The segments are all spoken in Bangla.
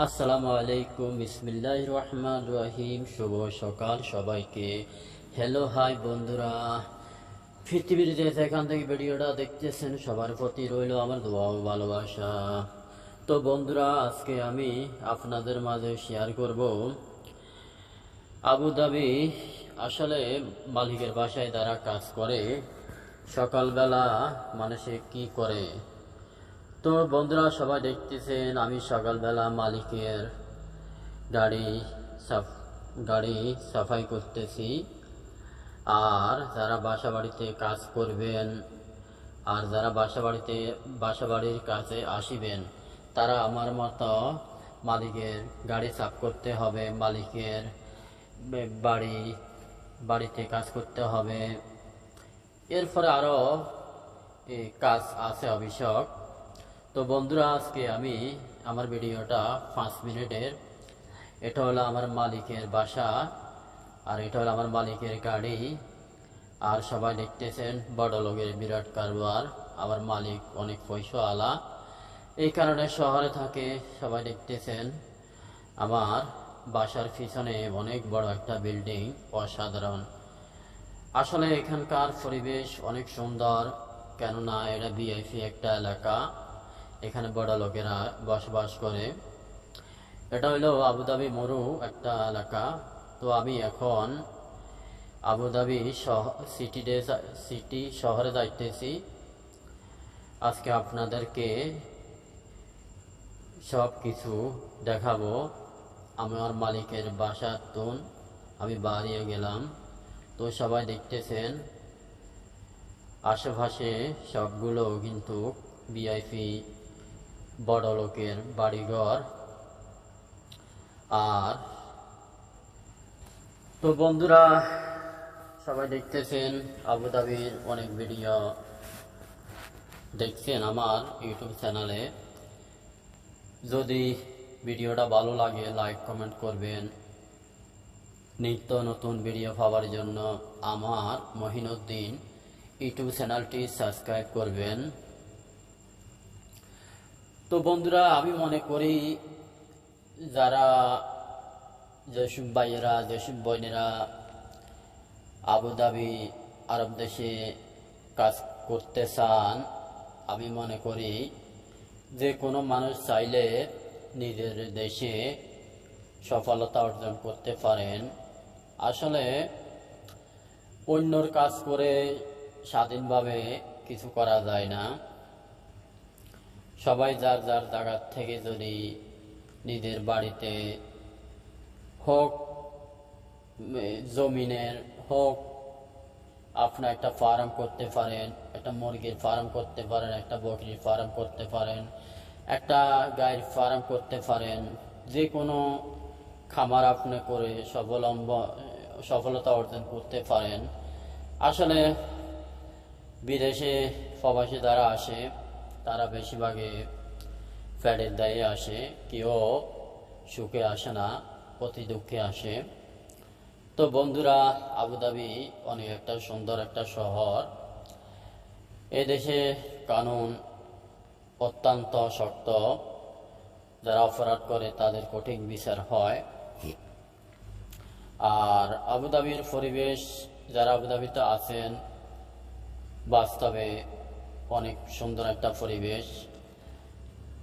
আসসালামু আলাইকুম বিসমিল্লাহ রহমান রহিম। শুভ সকাল সবাইকে। হ্যালো হাই বন্ধুরা। পৃথিবীর যে যেখান থেকে ভিডিওটা দেখতেছেন, সবার প্রতি রইল আমার দোয়া ও ভালোবাসা। তো বন্ধুরা, আজকে আমি আপনাদের মাঝে শেয়ার করব আবুধাবি আসলে মালিকের বাসায় যারা কাজ করে, সকালবেলা মানুষে কি করে? তো বন্ধুরা সবাই দেখতেছেন, আমি সকালবেলা মালিকের গাড়ি সাফ, গাড়ি সাফাই করতেছি। আর যারা বাসা বাড়িতে কাজ করবেন, আর যারা বাসা বাড়িতে বাসা বাড়ির কাছে আসিবেন, তারা আমার মতো মালিকের গাড়ি সাফ করতে হবে, মালিকের বাড়ি, বাড়িতে কাজ করতে হবে। এরপরে আরও কাজ আছে অভিষেক। তো বন্ধুরা, আজকে আমি আমার ভিডিওটা পাঁচ মিনিটের। এটা হলো আমার মালিকের বাসা আর এটা হলো আমার মালিকের গাড়ি। আর সবাই দেখতেছেন, বড় লোকের বিরাট কারবার, আমার মালিক অনেক পয়সা আলা এই কারণে শহরে থাকে, সবাই দেখতেছেন। আমার বাসার পিছনে অনেক বড় একটা বিল্ডিং, অসাধারণ। আসলে এখানকার পরিবেশ অনেক সুন্দর, কেননা এটা বিআইপি একটা এলাকা। এখানে বড় লোকেরা বসবাস করে। এটা হলো আবুধাবি মরু একটা এলাকা। তো আমি এখন আবুধাবি সিটি ডে সিটি শহরে যাইতেছি। আজকে আপনাদেরকে সব কিছু দেখাবো আমার মালিকের বাসা তুন, আমি বাড়িয়ে গেলাম। তো সবাই দেখতেছেন, আশেপাশে সবগুলো কিন্তু ভিআইপি বড় লোকের বাড়িঘর। আর তো বন্ধুরা, সবাই দেখতেছেন আবুধাবির অনেক ভিডিও। দেখছেন আমার ইউটিউব চ্যানেলে। যদি ভিডিওটা ভালো লাগে, লাইক, কমেন্ট করবেন। নিত্য নতুন ভিডিও পাওয়ার জন্য আমার মহিনুদ্দিন ইউটিউব চ্যানেলটি সাবস্ক্রাইব করবেন। তো বন্ধুরা, আমি মনে করি যারা যেসব ভাইয়েরা যেসব বোনেরা আবুধাবি আরব দেশে কাজ করতে চান, আমি মনে করি যে কোনো মানুষ চাইলে নিজের দেশে সফলতা অর্জন করতে পারেন। আসলে অন্যর কাজ করে স্বাধীনভাবে কিছু করা যায় না। সবাই যার যার জায়গার থেকে যদি নিজের বাড়িতে হোক জমিনের হোক আপনার একটা ফার্ম করতে পারেন, একটা মুরগির ফার্ম করতে পারেন, একটা বকরির ফার্ম করতে পারেন, একটা গায়ের ফার্ম করতে পারেন, যে কোনো খামার আপনি করে সফলম্ব সফলতা অর্জন করতে পারেন। আসলে বিদেশে প্রবাসী যারা আসে তারা বেশিরভাগে ফ্যাটের দায়ে আসে, কেউ সুখে আসে না, অতি দুঃখে আসে। তো বন্ধুরা, আবুধাবি অনেক একটা সুন্দর একটা শহর। এ দেশে কানুন অত্যন্ত শক্ত। যারা অপরাধ করে, তাদের কঠিন বিচার হয়। আর আবুধাবির পরিবেশ, যারা আবুধাবিতে আছেন, বাস্তবে অনেক সুন্দর একটা পরিবেশ।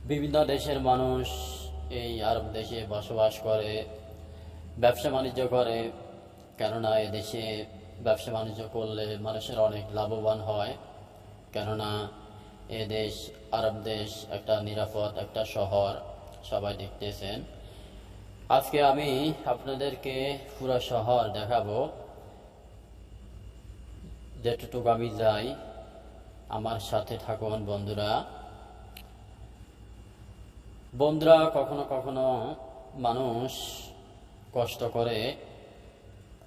বিভিন্ন দেশের মানুষ এই আরব দেশে বসবাস করে, ব্যবসা বাণিজ্য করে। কেননা দেশে ব্যবসা বাণিজ্য করলে মানুষের অনেক লাভবান হয়। কেননা এ দেশ, আরব দেশ একটা নিরাপদ একটা শহর, সবাই দেখতেছেন। আজকে আমি আপনাদেরকে পুরো শহর দেখাবো। যেটুকু আমি যাই আমার সাথে থাকুন বন্ধুরা। বন্ধুরা, কখনো কখনো মানুষ কষ্ট করে,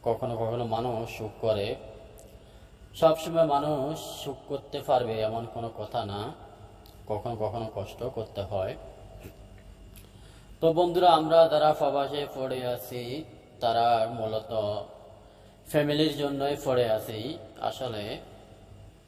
কখনো কখনো মানুষ সুখ করে। সবসময় মানুষ সুখ করতে পারবে এমন কোনো কথা না, কখনো কখনো কষ্ট করতে হয়। তো বন্ধুরা, আমরা যারা প্রবাসে পড়ে আছি, তারা মূলত ফ্যামিলির জন্যই পড়ে আছি। আসলে